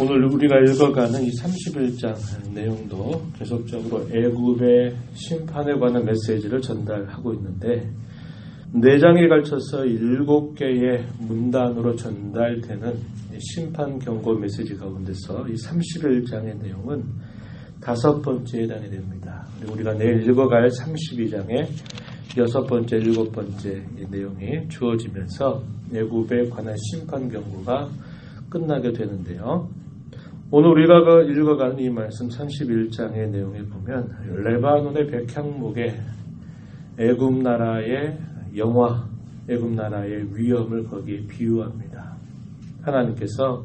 오늘 우리가 읽어가는 이 31장 내용도 계속적으로 애굽의 심판에 관한 메시지를 전달하고 있는데 네 장에 걸쳐서 일곱 개의 문단으로 전달되는 심판 경고 메시지 가운데서 이 31장의 내용은 다섯 번째 해당이 됩니다. 우리가 내일 읽어갈 32장의 여섯 번째, 일곱 번째 내용이 주어지면서 애굽에 관한 심판 경고가 끝나게 되는데요. 오늘 우리가 그 읽어가는 이 말씀 31장의 내용에 보면 레바논의 백향목에 애굽 나라의 영화, 애굽 나라의 위험을 거기에 비유합니다. 하나님께서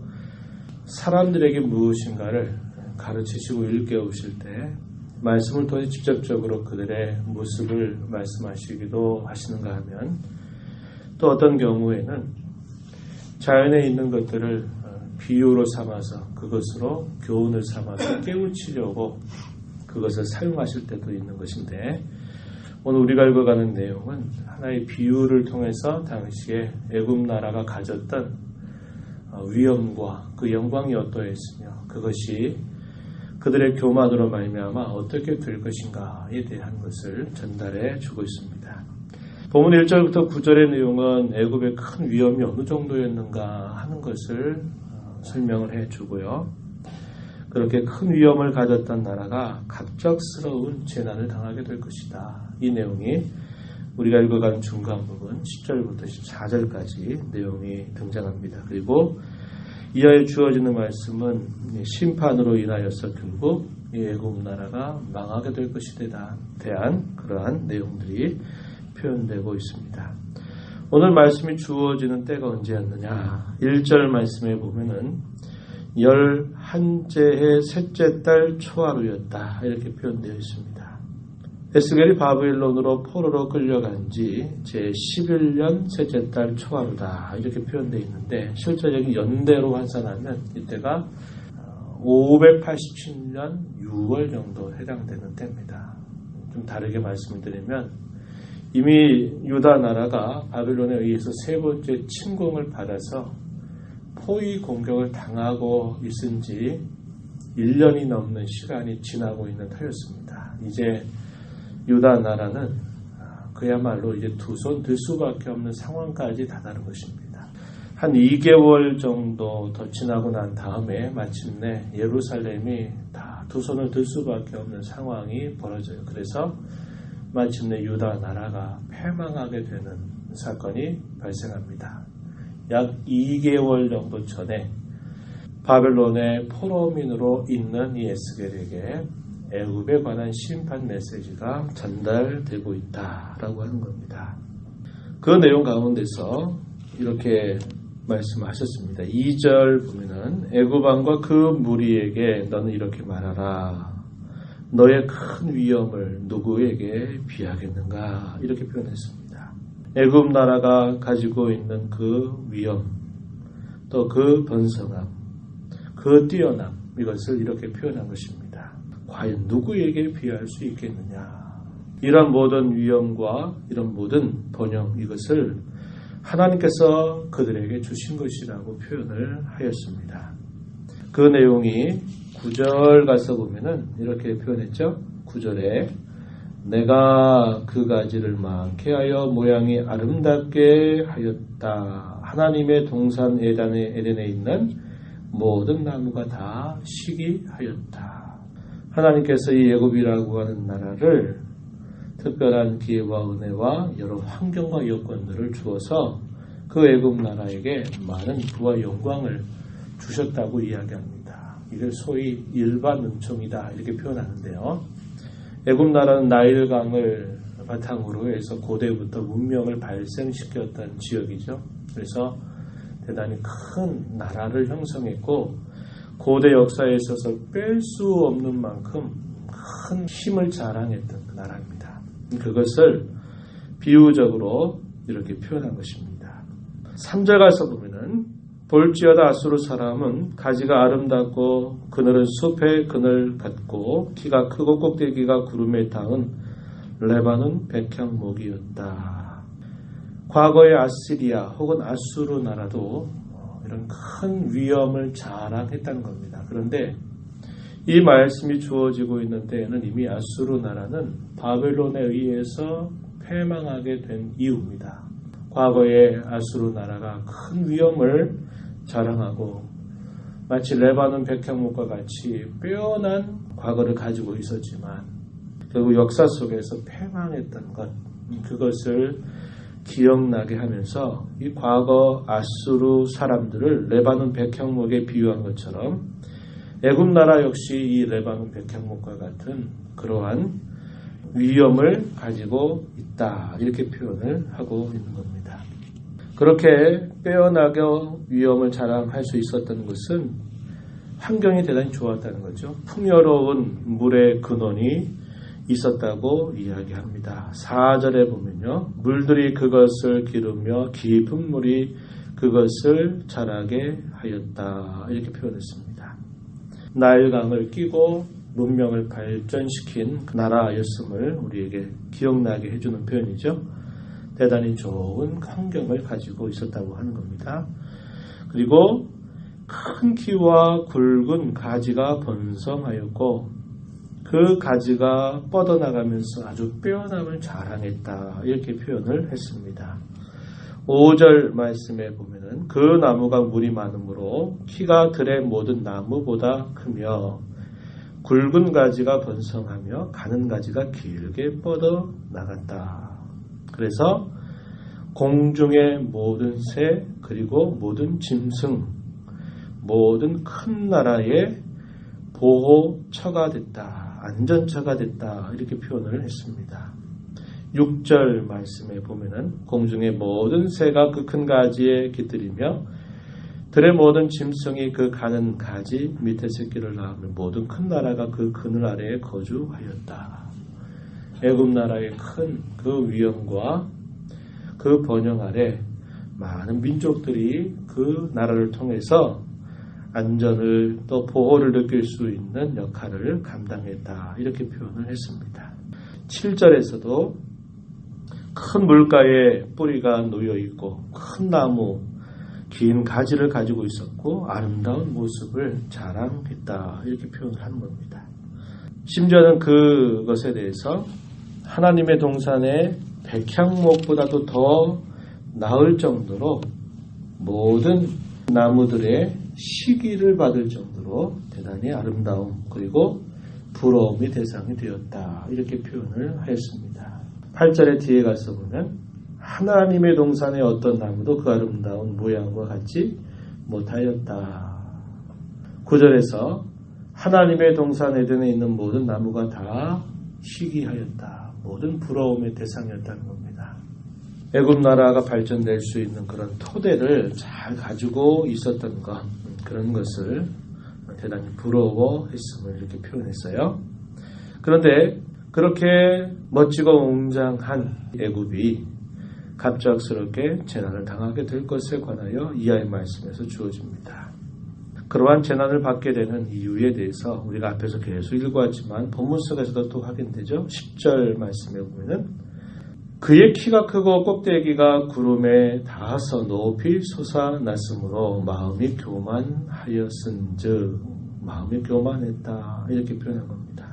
사람들에게 무엇인가를 가르치시고 일깨우실 때 말씀을 통해 직접적으로 그들의 모습을 말씀하시기도 하시는가 하면 또 어떤 경우에는 자연에 있는 것들을 비유로 삼아서 그것으로 교훈을 삼아서 깨우치려고 그것을 사용하실 때도 있는 것인데 오늘 우리가 읽어가는 내용은 하나의 비유를 통해서 당시에 애굽 나라가 가졌던 어, 위엄과 그 영광이 어떠했으며 그것이 그들의 교만으로 말미암아 어떻게 될 것인가에 대한 것을 전달해 주고 있습니다. 본문 1절부터 9절의 내용은 애굽의 큰 위험이 어느 정도였는가 하는 것을 설명을 해 주고요. 그렇게 큰 위험을 가졌던 나라가 갑작스러운 재난을 당하게 될 것이다. 이 내용이 우리가 읽어간 중간 부분 10절부터 14절까지 내용이 등장합니다. 그리고 이하에 주어지는 말씀은 심판으로 인하여서 결국 예굽 나라가 망하게 될 것에 대한 그러한 내용들이 표현되고 있습니다. 오늘 말씀이 주어지는 때가 언제였느냐? 1절 말씀에 보면은 열한째의 셋째 달 초하루였다. 이렇게 표현되어 있습니다. 에스겔이 바벨론으로 포로로 끌려간 지 제11년 셋째 달 초하루다. 이렇게 표현되어 있는데 실제적인 연대로 환산하면 이때가 587년 6월 정도 해당되는 때입니다. 좀 다르게 말씀을 드리면 이미 유다 나라가 바빌론에 의해서 세 번째 침공을 받아서 포위 공격을 당하고 있은 지 1년이 넘는 시간이 지나고 있는 터였습니다. 이제 유다 나라는 그야말로 이제 두 손 들 수밖에 없는 상황까지 다다른 것입니다. 한 2개월 정도 더 지나고 난 다음에 마침내 예루살렘이 다 두 손을 들 수밖에 없는 상황이 벌어져요. 그래서 마침내 유다 나라가 패망하게 되는 사건이 발생합니다. 약 2개월 정도 전에 바벨론의 포로민으로 있는 이 에스겔에게 애굽에 관한 심판 메시지가 전달되고 있다라고 하는 겁니다. 그 내용 가운데서 이렇게 말씀하셨습니다. 2절 보면은 애굽 왕과 그 무리에게 너는 이렇게 말하라. 너의 큰 위험을 누구에게 비하겠는가 이렇게 표현했습니다. 애굽 나라가 가지고 있는 그 위험, 또 그 번성함, 그 뛰어남 이것을 이렇게 표현한 것입니다. 과연 누구에게 비할 수 있겠느냐? 이런 모든 위험과 이런 모든 번영 이것을 하나님께서 그들에게 주신 것이라고 표현을 하였습니다. 그 내용이 9절 가서 보면은 이렇게 표현했죠. 9절에 내가 그 가지를 많게 하여 모양이 아름답게 하였다. 하나님의 동산 에단의 에덴에 있는 모든 나무가 다 시기하였다. 하나님께서 이 예굽이라고 하는 나라를 특별한 기회와 은혜와 여러 환경과 여건들을 주어서 그 애굽 나라에게 많은 부와 영광을 주셨다고 이야기합니다. 이걸 소위 일반 은총이다 이렇게 표현하는데요. 애굽 나라는 나일강을 바탕으로 해서 고대부터 문명을 발생시켰던 지역이죠. 그래서 대단히 큰 나라를 형성했고 고대 역사에 있어서 뺄 수 없는 만큼 큰 힘을 자랑했던 그 나라입니다. 그것을 비유적으로 이렇게 표현한 것입니다. 3절 가서 보면은 볼지어다 아수르 사람은 가지가 아름답고 그늘은 숲의 그늘 같고 키가 크고 꼭대기가 구름에 닿은 레바논 백향목이었다. 과거의 아시리아 혹은 아수르 나라도 이런 큰 위엄을 자랑했다는 겁니다. 그런데 이 말씀이 주어지고 있는 때에는 이미 아수르 나라는 바벨론에 의해서 패망하게 된 이유입니다. 과거에 아수르 나라가 큰 위엄을 자랑하고 마치 레바논 백향목과 같이 빼어난 과거를 가지고 있었지만 결국 역사 속에서 패망했던 것 그것을 기억나게 하면서 이 과거 아수르 사람들을 레바논 백향목에 비유한 것처럼 애굽 나라 역시 이 레바논 백향목과 같은 그러한 위험을 가지고 있다 이렇게 표현을 하고 있는 겁니다. 그렇게 빼어나게 위험을 자랑할 수 있었던 것은 환경이 대단히 좋았다는 거죠. 풍요로운 물의 근원이 있었다고 이야기합니다. 4절에 보면요. 물들이 그것을 기르며 깊은 물이 그것을 자라게 하였다. 이렇게 표현했습니다. 나일강을 끼고 문명을 발전시킨 나라였음을 우리에게 기억나게 해주는 표현이죠. 대단히 좋은 환경을 가지고 있었다고 하는 겁니다. 그리고 큰 키와 굵은 가지가 번성하였고 그 가지가 뻗어나가면서 아주 빼어남을 자랑했다. 이렇게 표현을 했습니다. 5절 말씀에 보면은 그 나무가 물이 많으므로 키가 들의 모든 나무보다 크며 굵은 가지가 번성하며 가는 가지가 길게 뻗어 나갔다. 그래서 공중의 모든 새 그리고 모든 짐승 모든 큰 나라의 보호처가 됐다. 안전처가 됐다. 이렇게 표현을 했습니다. 6절 말씀에 보면은 공중의 모든 새가 그 큰 가지에 깃들이며 들의 모든 짐승이 그 가는 가지 밑에 새끼를 낳으며 모든 큰 나라가 그 그늘 아래에 거주하였다. 애굽 나라의 큰 그 위엄과 그 번영 아래 많은 민족들이 그 나라를 통해서 안전을 또 보호를 느낄 수 있는 역할을 감당했다. 이렇게 표현을 했습니다. 7절에서도 큰 물가에 뿌리가 놓여 있고 큰 나무, 긴 가지를 가지고 있었고 아름다운 모습을 자랑했다. 이렇게 표현을 하는 겁니다. 심지어는 그것에 대해서 하나님의 동산의 백향목보다도 더 나을 정도로 모든 나무들의 시기를 받을 정도로 대단히 아름다움 그리고 부러움이 대상이 되었다. 이렇게 표현을 하였습니다. 8절의 뒤에 가서 보면 하나님의 동산의 어떤 나무도 그 아름다운 모양과 같지 못하였다. 9절에서 하나님의 동산 에덴에 있는 모든 나무가 다 시기하였다. 모든 부러움의 대상이었다는 겁니다. 애굽 나라가 발전될 수 있는 그런 토대를 잘 가지고 있었던 것 그런 것을 대단히 부러워했음을 이렇게 표현했어요. 그런데 그렇게 멋지고 웅장한 애굽이 갑작스럽게 재난을 당하게 될 것에 관하여 이하의 말씀에서 주어집니다. 그러한 재난을 받게 되는 이유에 대해서 우리가 앞에서 계속 읽어왔지만 본문 속에서도 또 확인되죠. 10절 말씀에 보면은 그의 키가 크고 꼭대기가 구름에 닿아서 높이 솟아났으므로 마음이 교만하였은즉 마음이 교만했다 이렇게 표현한 겁니다.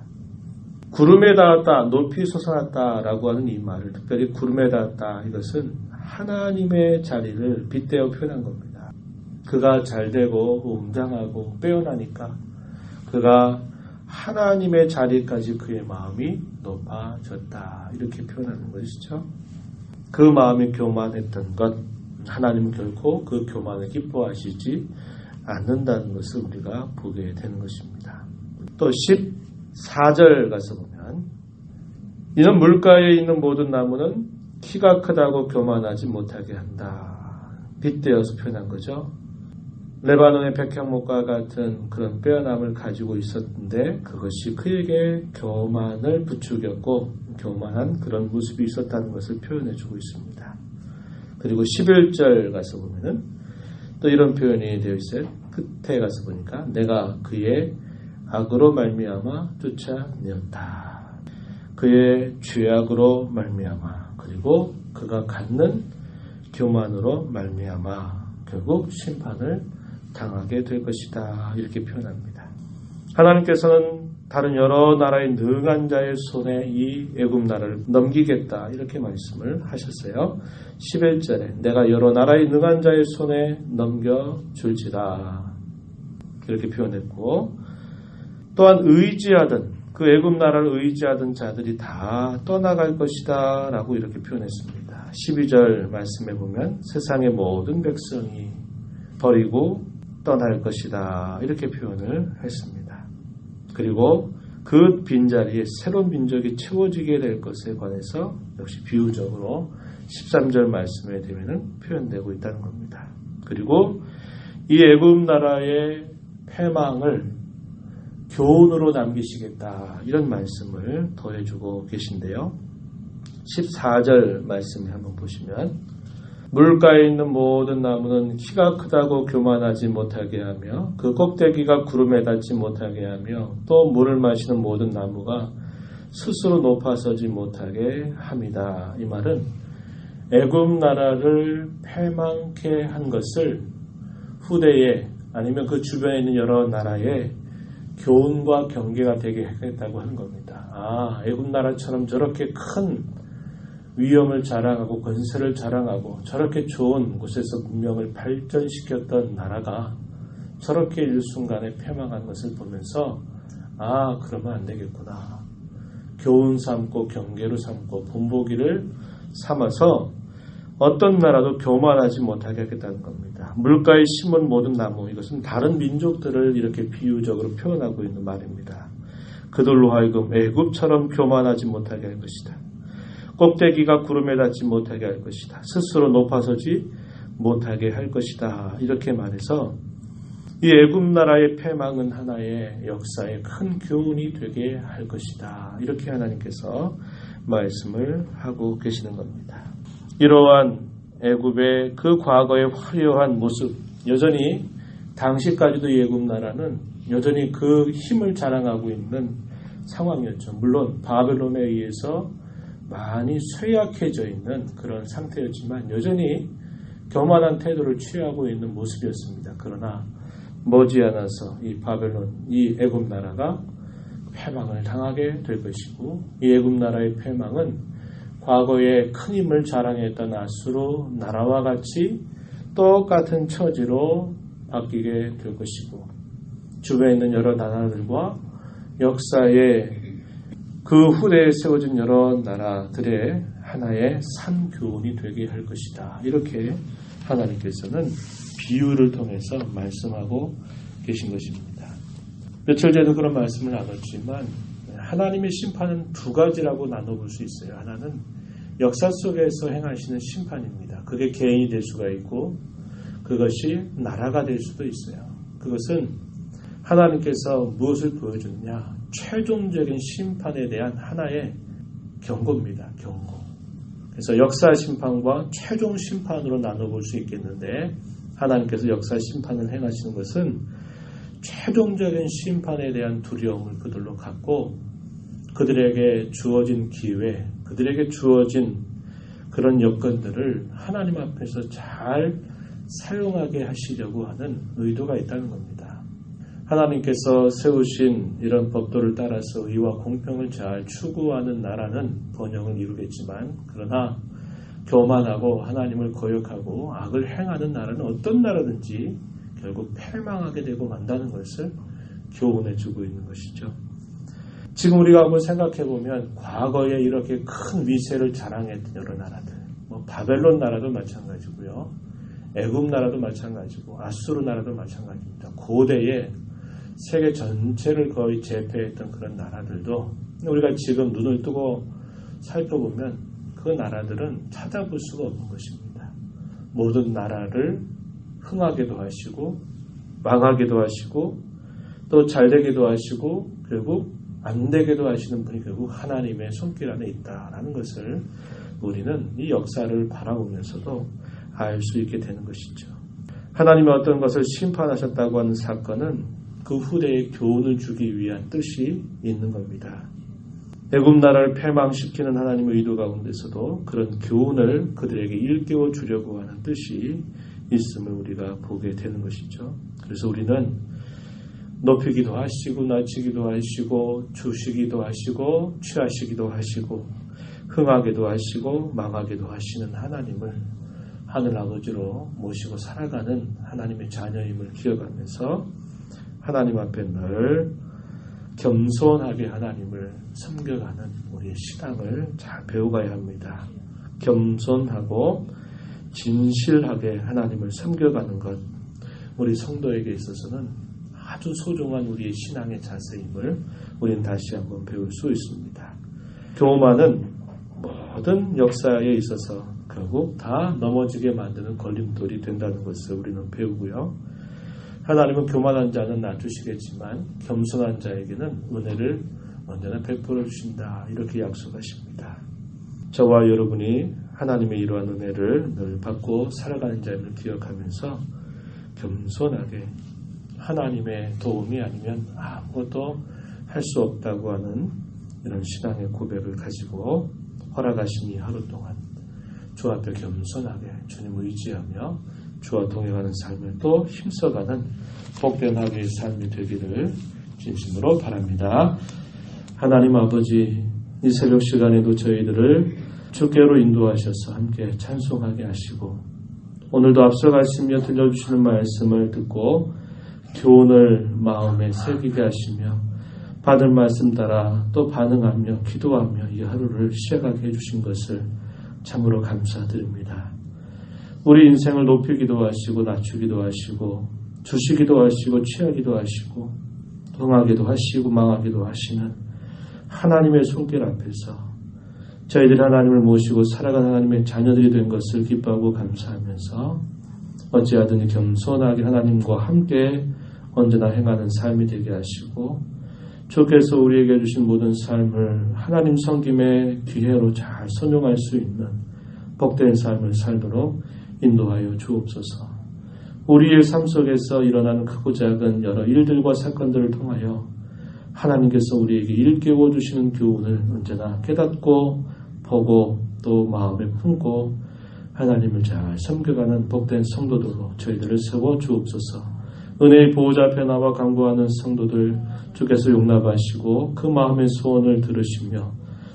구름에 닿았다, 높이 솟아났다라고 하는 이 말을 특별히 구름에 닿았다 이것은 하나님의 자리를 빗대어 표현한 겁니다. 그가 잘되고 웅장하고 빼어나니까 그가 하나님의 자리까지 그의 마음이 높아졌다. 이렇게 표현하는 것이죠. 그 마음이 교만했던 것, 하나님은 결코 그 교만을 기뻐하시지 않는다는 것을 우리가 보게 되는 것입니다. 또 14절 가서 보면 이는 물가에 있는 모든 나무는 키가 크다고 교만하지 못하게 한다. 빗대어서 표현한 거죠. 레바논의 백향목과 같은 그런 빼어남을 가지고 있었는데 그것이 그에게 교만을 부추겼고 교만한 그런 모습이 있었다는 것을 표현해 주고 있습니다. 그리고 11절 가서 보면은 또 이런 표현이 되어 있어요. 끝에 가서 보니까 내가 그의 악으로 말미암아 쫓아내었다. 그의 죄악으로 말미암아 그리고 그가 갖는 교만으로 말미암아 결국 심판을 당하게 될 것이다. 이렇게 표현합니다. 하나님께서는 다른 여러 나라의 능한 자의 손에 이 애굽 나라를 넘기겠다. 이렇게 말씀을 하셨어요. 11절에 내가 여러 나라의 능한 자의 손에 넘겨 줄지라. 이렇게 표현했고 또한 의지하던 그 애굽 나라를 의지하던 자들이 다 떠나갈 것이다 라고 이렇게 표현했습니다. 12절 말씀에 보면 세상의 모든 백성이 버리고 떠날 것이다 이렇게 표현을 했습니다. 그리고 그 빈자리에 새로운 민족이 채워지게 될 것에 관해서 역시 비유적으로 13절 말씀에 되면 표현되고 있다는 겁니다. 그리고 이 애굽 나라의 패망을 교훈으로 남기시겠다. 이런 말씀을 더해주고 계신데요. 14절 말씀을 한번 보시면 물가에 있는 모든 나무는 키가 크다고 교만하지 못하게 하며 그 꼭대기가 구름에 닿지 못하게 하며 또 물을 마시는 모든 나무가 스스로 높아서지 못하게 합니다. 이 말은 애굽 나라를 패망케 한 것을 후대에 아니면 그 주변에 있는 여러 나라에 교훈과 경계가 되게 하겠다고 하는 겁니다. 아, 애굽 나라처럼 저렇게 큰 위엄을 자랑하고 권세를 자랑하고 저렇게 좋은 곳에서 문명을 발전시켰던 나라가 저렇게 일순간에 패망한 것을 보면서 아, 그러면 안 되겠구나. 교훈 삼고 경계로 삼고 본보기를 삼아서 어떤 나라도 교만하지 못하게 하겠다는 겁니다. 물가에 심은 모든 나무, 이것은 다른 민족들을 이렇게 비유적으로 표현하고 있는 말입니다. 그들로 하여금 애굽처럼 교만하지 못하게 할 것이다. 꼭대기가 구름에 닿지 못하게 할 것이다. 스스로 높아서지 못하게 할 것이다. 이렇게 말해서 이 애굽 나라의 패망은 하나의 역사의 큰 교훈이 되게 할 것이다. 이렇게 하나님께서 말씀을 하고 계시는 겁니다. 이러한 애굽의 그 과거의 화려한 모습 여전히 당시까지도 애굽 나라는 여전히 그 힘을 자랑하고 있는 상황이었죠. 물론 바벨론에 의해서 많이 쇠약해져 있는 그런 상태였지만 여전히 교만한 태도를 취하고 있는 모습이었습니다. 그러나 머지않아서 이 바벨론, 이 애굽 나라가 패망을 당하게 될 것이고 이 애굽 나라의 패망은 과거에 큰 힘을 자랑했던 아수로 나라와 같이 똑같은 처지로 바뀌게 될 것이고 주변에 있는 여러 나라들과 역사의 그 후대에 세워진 여러 나라들의 하나의 산 교훈이 되게 할 것이다. 이렇게 하나님께서는 비유를 통해서 말씀하고 계신 것입니다. 며칠 전에도 그런 말씀을 나눴지만 하나님의 심판은 두 가지라고 나눠볼 수 있어요. 하나는 역사 속에서 행하시는 심판입니다. 그게 개인이 될 수가 있고 그것이 나라가 될 수도 있어요. 그것은 하나님께서 무엇을 보여주느냐? 최종적인 심판에 대한 하나의 경고입니다. 경고. 그래서 역사 심판과 최종 심판으로 나눠볼 수 있겠는데 하나님께서 역사 심판을 행하시는 것은 최종적인 심판에 대한 두려움을 그들로 갖고 그들에게 주어진 기회, 그들에게 주어진 그런 여건들을 하나님 앞에서 잘 사용하게 하시려고 하는 의도가 있다는 겁니다. 하나님께서 세우신 이런 법도를 따라서 의와 공평을 잘 추구하는 나라는 번영을 이루겠지만 그러나 교만하고 하나님을 거역하고 악을 행하는 나라는 어떤 나라든지 결국 패망하게 되고 만다는 것을 교훈해 주고 있는 것이죠. 지금 우리가 한번 생각해 보면 과거에 이렇게 큰 위세를 자랑했던 여러 나라들, 뭐 바벨론 나라도 마찬가지고요, 애굽 나라도 마찬가지고 아수르 나라도 마찬가지입니다. 고대에 세계 전체를 거의 제패했던 그런 나라들도 우리가 지금 눈을 뜨고 살펴보면 그 나라들은 찾아볼 수가 없는 것입니다. 모든 나라를 흥하게도 하시고 망하게도 하시고 또 잘되기도 하시고 결국 안 되게도 하시는 분이 결국 하나님의 손길 안에 있다라는 것을 우리는 이 역사를 바라보면서도 알 수 있게 되는 것이죠. 하나님의 어떤 것을 심판하셨다고 하는 사건은 그 후대에 교훈을 주기 위한 뜻이 있는 겁니다. 애굽 나라를 패망시키는 하나님의 의도 가운데서도 그런 교훈을 그들에게 일깨워 주려고 하는 뜻이 있음을 우리가 보게 되는 것이죠. 그래서 우리는 높이기도 하시고 낮추기도 하시고 주시기도 하시고 취하시기도 하시고 흥하게도 하시고 망하게도 하시는 하나님을 하늘 아버지로 모시고 살아가는 하나님의 자녀임을 기억하면서 하나님 앞에 늘 겸손하게 하나님을 섬겨가는 우리의 신앙을 잘 배워가야 합니다. 겸손하고 진실하게 하나님을 섬겨가는 것 우리 성도에게 있어서는 아주 소중한 우리의 신앙의 자세임을 우리는 다시 한번 배울 수 있습니다. 교만은 모든 역사에 있어서 결국 다 넘어지게 만드는 걸림돌이 된다는 것을 우리는 배우고요. 하나님은 교만한 자는 놔주시겠지만 겸손한 자에게는 은혜를 언제나 베풀어 주신다. 이렇게 약속하십니다. 저와 여러분이 하나님의 이러한 은혜를 늘 받고 살아가는 자임을 기억하면서 겸손하게 하나님의 도움이 아니면 아무것도 할 수 없다고 하는 이런 신앙의 고백을 가지고 허락하신 이 하루 동안 주 앞에 겸손하게 주님 의지하며 주와 동행하는 삶을 또 힘써가는 복된 하루의 삶이 되기를 진심으로 바랍니다. 하나님 아버지 이 새벽 시간에도 저희들을 주께로 인도하셔서 함께 찬송하게 하시고 오늘도 앞서가시며 들려주시는 말씀을 듣고 교훈을 마음에 새기게 하시며 받은 말씀 따라 또 반응하며 기도하며 이 하루를 시작하게 해주신 것을 참으로 감사드립니다. 우리 인생을 높이기도 하시고 낮추기도 하시고 주시기도 하시고 취하기도 하시고 흥하기도 하시고 망하기도 하시는 하나님의 손길 앞에서 저희들이 하나님을 모시고 살아가는 하나님의 자녀들이 된 것을 기뻐하고 감사하면서 어찌하든 겸손하게 하나님과 함께 언제나 행하는 삶이 되게 하시고 주께서 우리에게 주신 모든 삶을 하나님 섬김의 기회로 잘 선용할 수 있는 복된 삶을 살도록 인도하여 주옵소서. 우리의 삶 속에서 일어나는 크고 작은 여러 일들과 사건들을 통하여 하나님께서 우리에게 일깨워 주시는 교훈을 언제나 깨닫고 보고 또 마음에 품고 하나님을 잘 섬겨가는 복된 성도들로 저희들을 세워 주옵소서. 은혜의 보호자 앞에 나와 강구하는 성도들 주께서 용납하시고 그 마음의 소원을 들으시며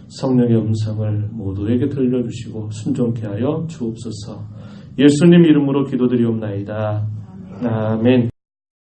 성령의 음성을 모두에게 들려주시고 순종케 하여 주옵소서. 예수님 이름으로 기도드리옵나이다. 아멘.